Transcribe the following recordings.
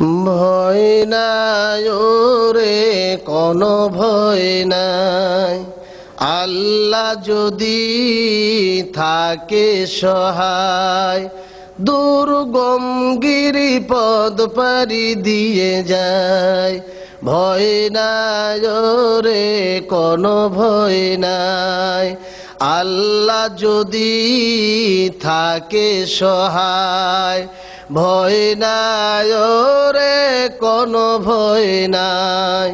ভয় নাই রে কোনো ভয় নাই। আল্লাহ যদি থাকে সহায়, দুর্গম গিরি পদ পারি দিয়ে যায়। ভয় নাই রে কোনো ভয় নাই। আল্লাহ যদি থাকে সহায় ভয় নাই রে কোনো ভয় নাই।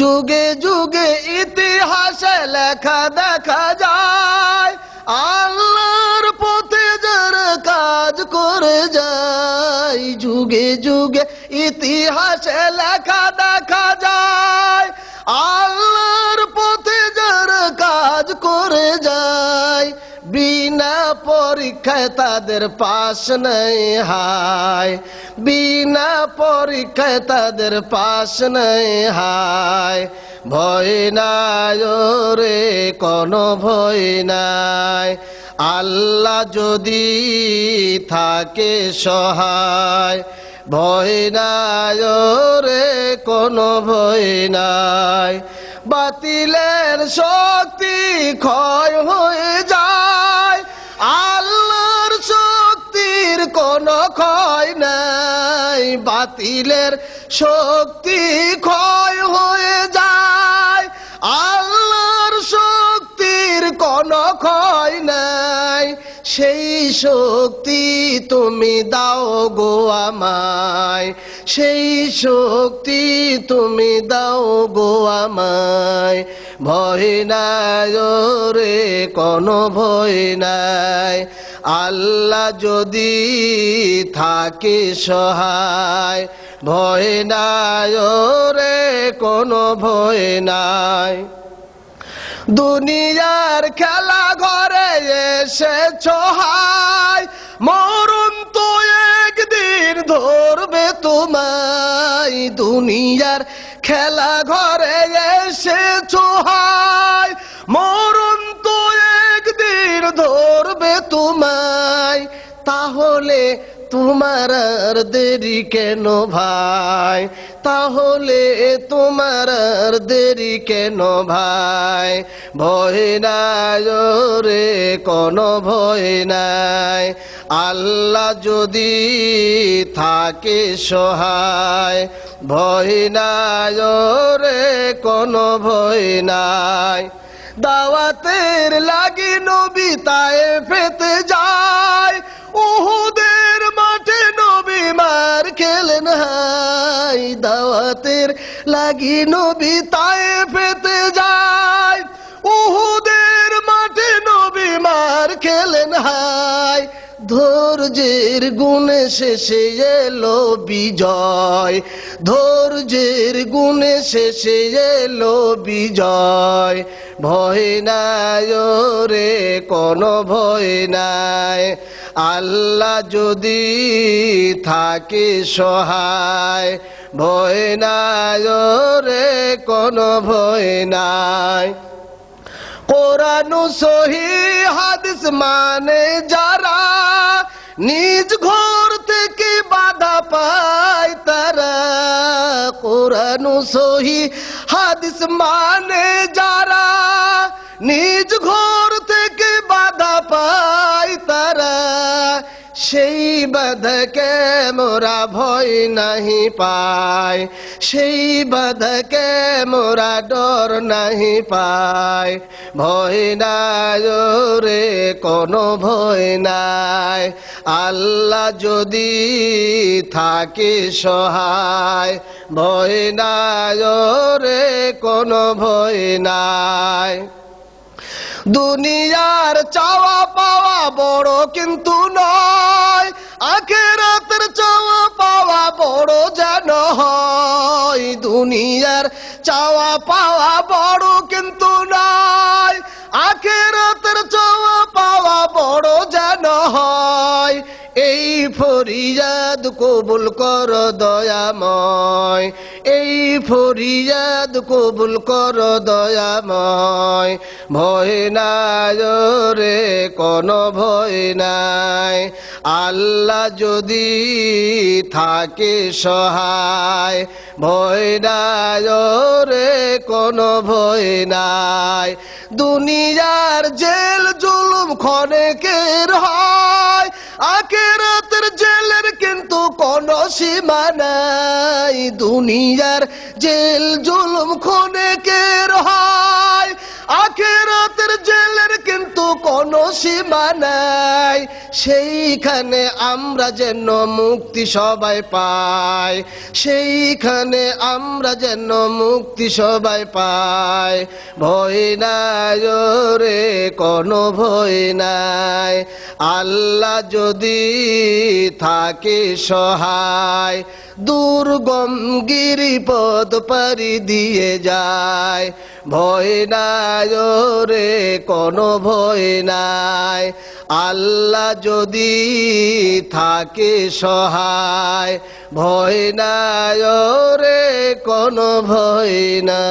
যুগে যুগে ইতিহাসে লেখা দেখা যায়, আল্লাহর পথে যারা কাজ করে যায়। যুগে যুগে ইতিহাসে লেখা দেখা যায় আল্লাহর বিনা পরীক্ষায় তাদের পাশ নেই, হায়। বিনা পরীক্ষায় তাদের পাশ নেই, হায়। ভয় নাই রে কোনো ভয় নাই। আল্লাহ যদি থাকে সহায়, ভয় নাই রে কোনো ভয় নাই। বাতিলের শক্তি ক্ষয় হয়ে বাতিলের শক্তি ক্ষয় হয়ে যায়। আল্লাহর শক্তির কোনো ক্ষয় নাই। সেই শক্তি তুমি দাও গো আমায়। সেই শক্তি তুমি দাও গো আমায়। ভয় নাই রে কোনো ভয় নাই। আল্লাহ যদি থাকে সহায়, ভয় নাই রে কোনো ভয় নাই। দুনিয়ার খেলা ঘরে এসে চহায় মরণ তো একদিন ধরবে তোমায়। দুনিয়ার খেলা ঘরে এসে তাহলে তোমার আর দেরি কেন ভাই? তাহলে তোমার আর দেরি কেন ভাই? ভয় নাই রে কোনো ভয় নাই। আল্লাহ যদি থাকে সহায়, ভয় নাই রে কোনো ভয় নাই। দাওয়াতের লাগি নবী তায়ে ফেতে যায়। দাওয়াতের লাগি নবী তায়ে ফেতে যায়। উহুদের মাঠে নবী মার খেলেন হাই ধৈর্যের গুণে শেষে এলো বিজয়। ধৈর্যের গুণে শেষে এলো বিজয়। ভয় নাই রে কোনো ভয় নাই। আল্লাহ যদি থাকে সহায়। ভয় নাই রে কোনো ভয় নাই। কোরআন সহি হাদিস মানে যারা নিজ ঘর থেকে বাধা পায় তারা। কোরআন সহি হাদিস মানে যারা নিজ ঘর বাধকে মোরা ভয় নাহি পায় সেই বাধকে মোরা ডর নাহি পায় ভয় নাই রে কোনো ভয় নাই। আল্লাহ যদি থাকে সহায়, ভয় নাই রে কোনো ভয় নাই। দুনিয়ার চাওয়া পাওয়া বড় কিন্তু নয়। আখেরাতের চাওয়া পাওয়া বড় যেন হয়। দুনিয়ার চাওয়া পাওয়া বড় কিন্তু নয় কবুল কর দয়াময়। এই ফরিয়াদ কবুল কর দয়াময়। ভয় নাই রে, কোন ভয় নাই। আল্লাহ যদি থাকে সহায়, ভয় নাই রে, কোন ভয় নাই। দুনিয়ার জেল জুলুম ক্ষণেকের হয় কিন্তু কোনো সীমা নাই দুনিয়ার জেল জুলুম আখেরাতের জেলের কিন্তু কোনো সীমা নাই। সেইখানে আমরা যেন মুক্তি সবাই পাই। সেইখানে আমরা যেন মুক্তি সবাই পাই। ভয় নাই রে কোনো ভয় নাই। আল্লাহ যদি থাকে সহায়, দুর্গম গিরিপদ পারি দিয়ে যায়। ভয় নাই রে কোনো ভয় নাই। আল্লাহ যদি থাকে সহায় ভয় নাই রে কোনো ভয় না